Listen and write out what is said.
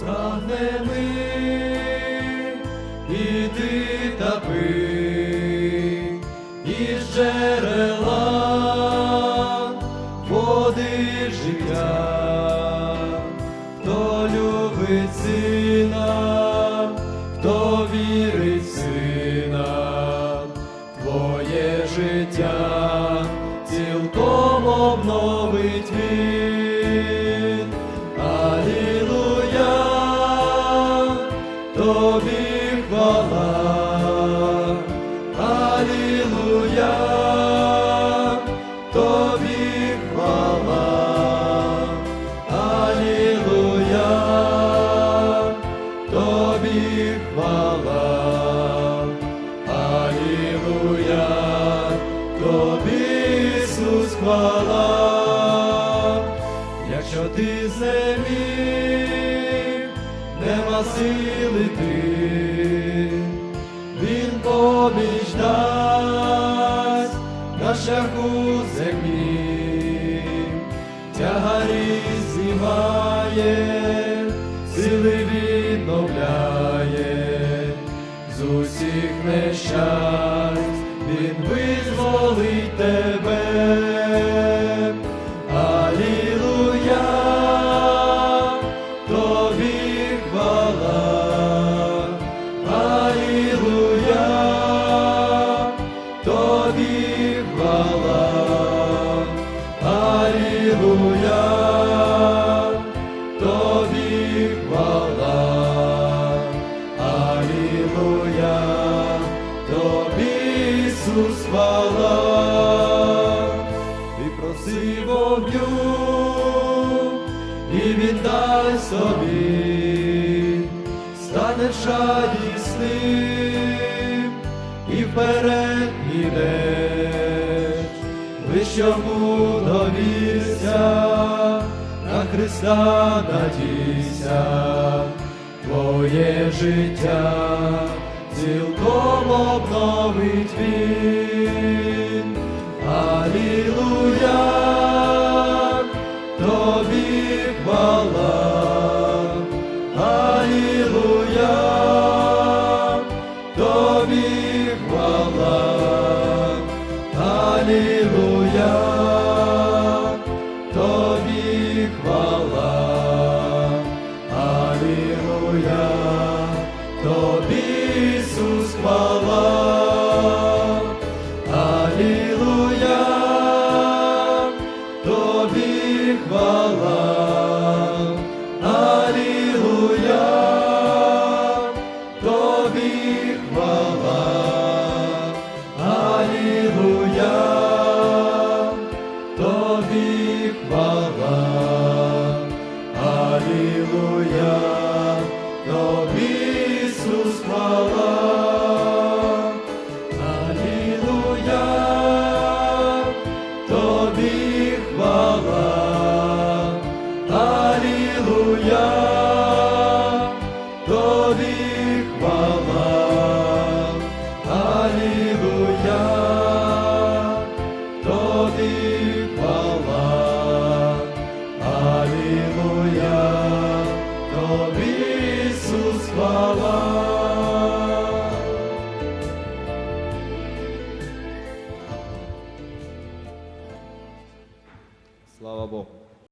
прагне ми, іди та пий із джерела води життя, хто любить сина, хто вірить сина, твоє життя цілком обновить він. Тобі хвала, Алілуя, тобі хвала, Алілуя, тобі хвала, Алілуя, тобі Ісус хвала, сили ти, він поміч на шляху землі, тягарі знімає, сили відновляє, з усіх нещасть він визволить тебе. Алілуя, тобі і проси вогню, собі, стане радісним і вперед ідеш, вищому Христа надійся, твоє життя цілком обновить він. Алілуя, хвала. Алілуя, тобі хвала, Алілуя, тобі хвала, Алілуя, тобі хвала, Алілуя, Тобі